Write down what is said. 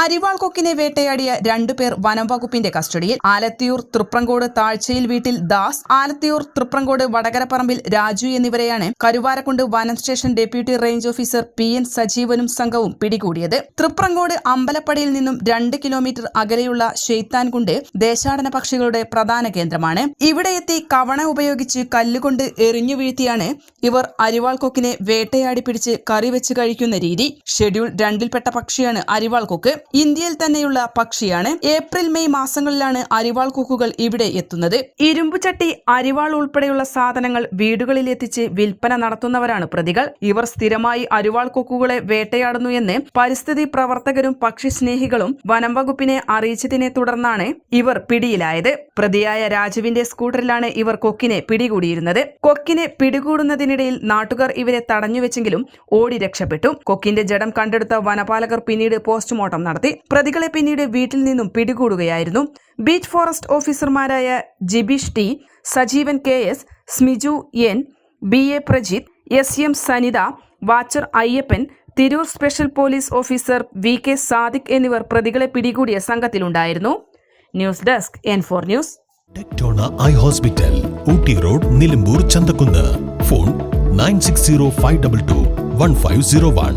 അരിവാൾ കൊക്കിനെ വേട്ടയാടിയ രണ്ടുപേർ വനം വകുപ്പിന്റെ കസ്റ്റഡിയിൽ. ആലത്തിയൂർ തൃപ്രങ്കോട് താഴ്ചയിൽ വീട്ടിൽ ദാസ് ആലത്തിയൂർ തൃപ്രങ്കോട് വടകരപ്പറമ്പിൽ രാജു എന്നിവരെയാണ് കരുവാരക്കുണ്ട് വനം station deputy range officer P N സജീവനും സംഘവും പിടികൂടിയത്. തൃപ്രങ്കോട് അമ്പലപ്പടിയിൽ നിന്നും രണ്ട് കിലോമീറ്റർ അകലെയുള്ള ഷെയ്ത്താൻകുണ്ട് ദേശാടന പക്ഷികളുടെ പ്രധാന കേന്ദ്രമാണ്. ഇവിടെ എത്തി കവണ ഉപയോഗിച്ച് കല്ലുകൊണ്ട് എറിഞ്ഞു വീഴ്ത്തിയാണ് ഇവർ അരിവാൾ കൊക്കിനെ വേട്ടയാടി പിടിച്ച് കറി വെച്ച് കഴിക്കുന്ന രീതി. ഷെഡ്യൂൾ രണ്ടിൽപ്പെട്ട പക്ഷിയാണ് അരിവാൾ കൊക്ക്. ഇന്ത്യയിൽ തന്നെയുള്ള പക്ഷിയാണ്. ഏപ്രിൽ മെയ് മാസങ്ങളിലാണ് അരിവാൾ കൊക്കുകൾ ഇവിടെ എത്തുന്നത്. ഇരുമ്പുചട്ടി അരിവാൾ ഉൾപ്പെടെയുള്ള സാധനങ്ങൾ വീടുകളിൽ എത്തിച്ച് വിൽപ്പന നടത്തുന്നവരാണ് പ്രതികൾ. ഇവർ സ്ഥിരമായി അരിവാൾ കൊക്കുകളെ വേട്ടയാടുന്നു എന്ന് പരിസ്ഥിതി പ്രവർത്തകരും പക്ഷി സ്നേഹികളും വനം വകുപ്പിനെ അറിയിച്ചതിനെ തുടർന്നാണ് ഇവർ പിടിയിലായത്. പ്രതിയായ രാജുവിന്റെ സ്കൂട്ടറിലാണ് ഇവർ കൊക്കിനെ പിടികൂടിയിരുന്നത്. കൊക്കിനെ പിടികൂടുന്നതിനിടയിൽ നാട്ടുകാർ ഇവരെ തടഞ്ഞുവെച്ചെങ്കിലും ഓടി രക്ഷപ്പെട്ടു. കൊക്കിന്റെ ജഡം കണ്ടെടുത്ത വനപാലകർ പിന്നീട് പോസ്റ്റ്മോർട്ടം നടത്തി പ്രതികളെ പിന്നീട് വീട്ടിൽ നിന്നും പിടികൂടുകയായിരുന്നു. ബീച്ച് ഫോറസ്റ്റ് ഓഫീസർമാരായ Jibish T Sajeevan K S Smiju N B A Prajith S M Sanitha watcher Ayyappan Tirur special police officer V K Sadiq എന്നിവർ പ്രതികളെ പിടികൂടിയ സംഘത്തിലുണ്ടായിരുന്നു. News desk N four news. ടെക്ടോണ eye hospital Ooty road Nilambur Chanthakkunnu. Phone nine six zero five double two one five zero one.